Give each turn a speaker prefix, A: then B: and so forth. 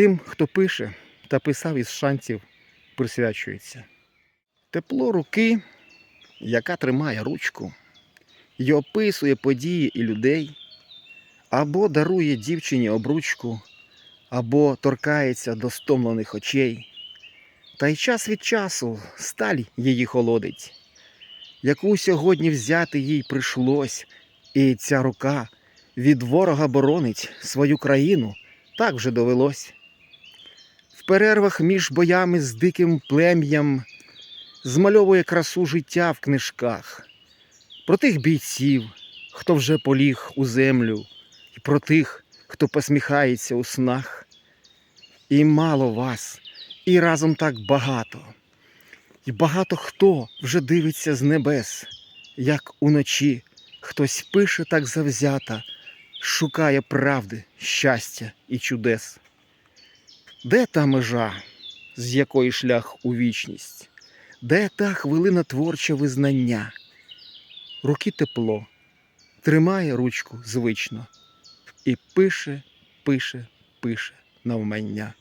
A: Тим, хто пише та писав із шансів, присвячується. Тепло руки, яка тримає ручку, і описує події і людей, або дарує дівчині обручку, або торкається до стомлених очей. Та й час від часу сталь її холодить, яку сьогодні взяти їй прийшлось, і ця рука від ворога боронить свою країну, так вже довелось. Перервах між боями з диким плем'ям змальовує красу життя в книжках, про тих бійців, хто вже поліг у землю, і про тих, хто посміхається у снах. І мало вас, і разом так багато. І багато хто вже дивиться з небес, як уночі хтось пише так завзято, шукає правди, щастя і чудес. Де та межа, з якої шлях у вічність? Де та хвилина творче визнання? Руки тепло, тримає ручку звично і пише, пише, пише навмання.